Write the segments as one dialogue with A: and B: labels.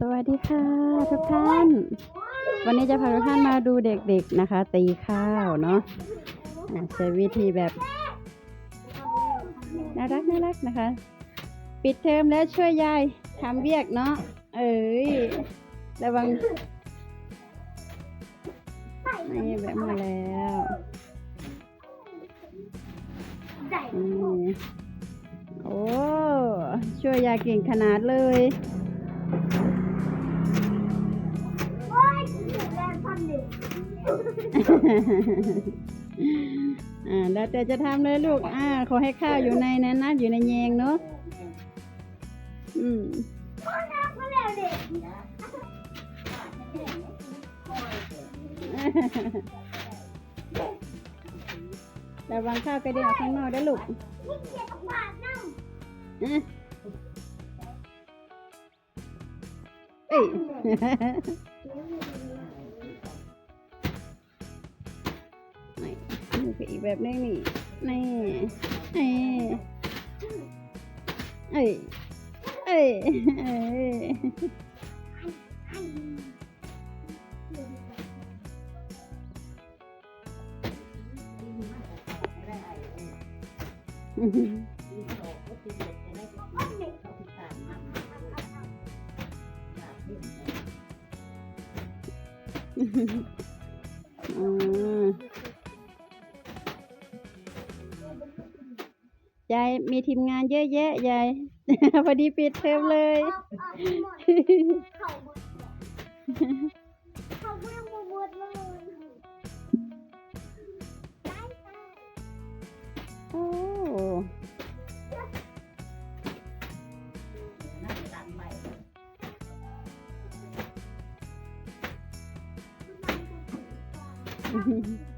A: สวัสดีค่ะทุกท่าน วันนี้จะพาทุกท่านมาดูเด็กๆนะคะ ตีข้าวเนาะใช้วิธีแบบน่ารักน่ารักนะคะ ปิดเทอมแล้วช่วยยายทำเบียกเนาะเอ้ยระวังนี่แบบมาแล้วโอ้ช่วยยายเก่งขนาดเลย อ่าแล้วแต่จะทำเลยลูก อ่า ขอให้ข้าวอยู่ในนั้นนะ อยู่ในแยงเนาะ อืมระวังข้าวกระเด็นออกข้างนอกได้อลูกอะเอ้ย นี่คืออีกแบบนึงนี่นี่เอ้เอ้ยเอ้ยอืม ยายมีทีมงานเยอะแยะยาย พอดีปิดเทอมเลย
B: เขาเพิ่งมาบวชเลย
A: โอ้โ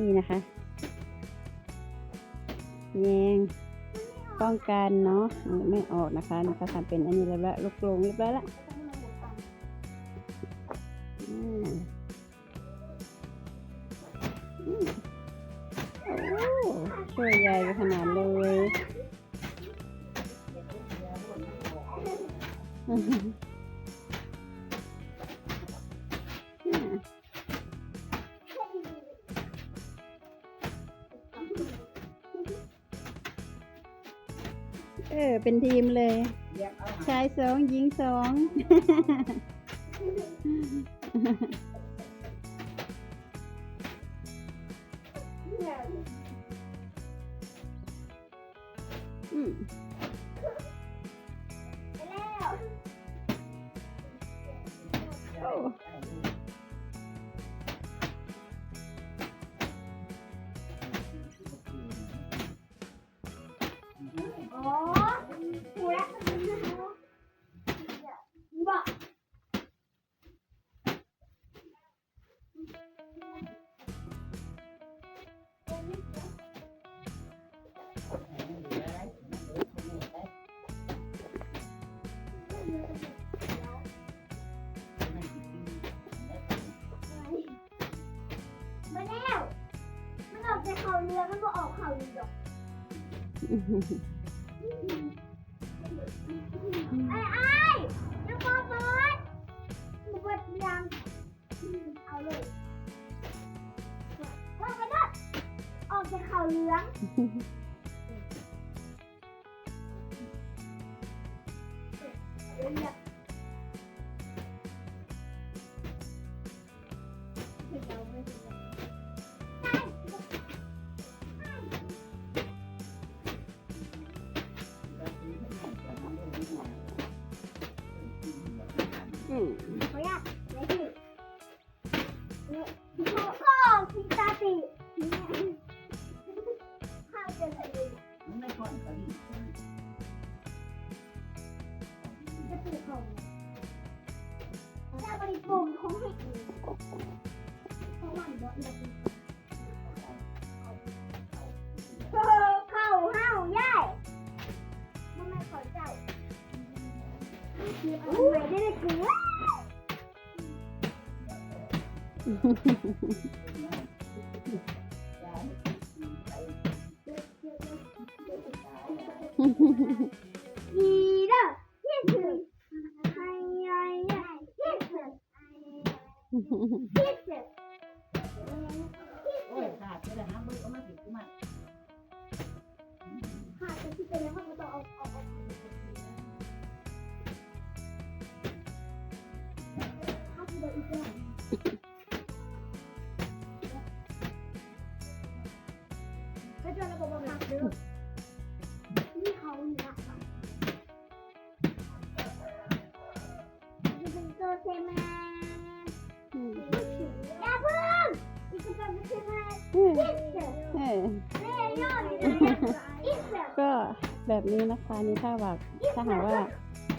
A: นี่นะคะ แยงป้องกันเนาะไม่ออกนะคะนะคะทำเป็นอันนี้แล้วละลูกโป่งเรียบร้อยละโอ้ช่วยยายไปขนาดเลย เออ เป็นทีมเลย ชายสองหญิงสอง อืม
B: แล้ว
A: โอ้
B: อ๋ มาแล้วมันออกจากเขาเรือมันก็ออกเขาเรือไอ้ไอ้ยังพอเปิดเปิดยังเอาเลยว่าไปด้วยออกจากเขาเหลือ งเดี๋ จะบริปุ่มของให้อีกเพราะมันบอยเออเข้าห้าวย่ายมันไม่ขอเจ้าอันใหม่ได้เลยคือ
C: โอ้ยขาดไปแล้วนะมึงเอามาสิกูมา
B: ค่ะจะคิดไปแล้วเขาต้องเอาเอาเอาถ้า ก็แบบนี้นะคะ
A: นี่ถ้าว่าถ้าหากว่า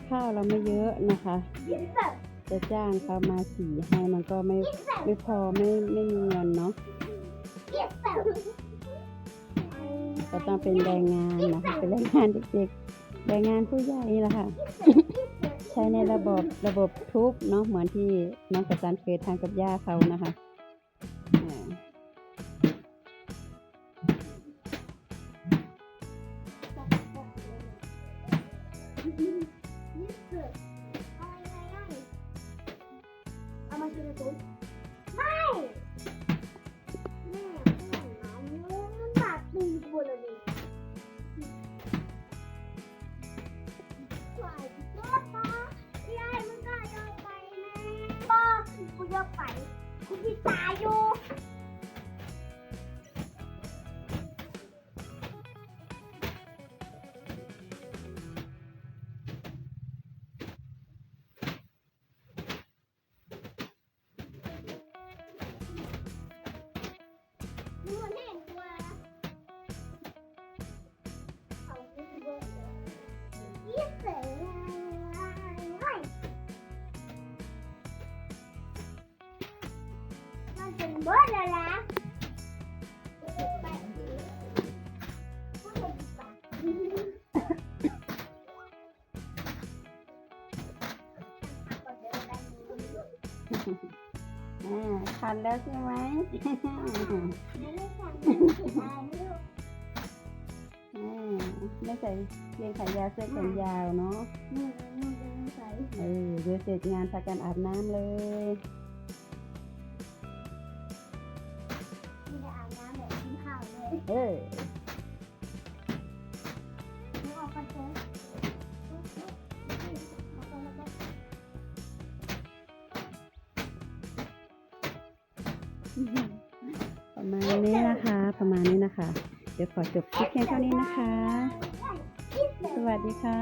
A: ข้าวเราไม่เยอะนะคะ จะจ้างเขามาสีให้มันก็ไม่ไม่พอไม่ไม่มีเงินเนาะก็ต้องเป็นแรงงานนะคะเป็นแรงงานเด็กๆแรงงานผู้ใหญ่นี่แหละค่ะ ใช้ในระบบระบบทุบเนาะเหมือนที่น้องกัปตันเคยทำกับย่าเขานะคะ
B: เอามาชิมตุ้ไม่แม่ข้างหลังมันบาดตีบัวเลยไหวรอดปะยายมึงก็ยอมไปแม่ป้ากูยอมไปกูพี่ตายอยู่ มันเป็นเบิร์ดแล้วนะไปพูดเลยดีกว่า
A: อ่าทันแล้วใช่ไหม
B: ไม่ได้สั่งไม่ได้ลูก
A: อ่าไม่ใส่เกงขายาวเสื้อแขนยาวเนาะ
B: มือมือเป็นใส
A: เออเดี๋ยวเสร็จงานพากันอาบน้ำเลย
B: อ
A: ออ
B: ป
A: ระมาณนี้นะคะ ประมาณนี้นะคะ เดี๋ยวขอจบคลิปเพียงเท่านี้นะคะ สวัสดีค่ะ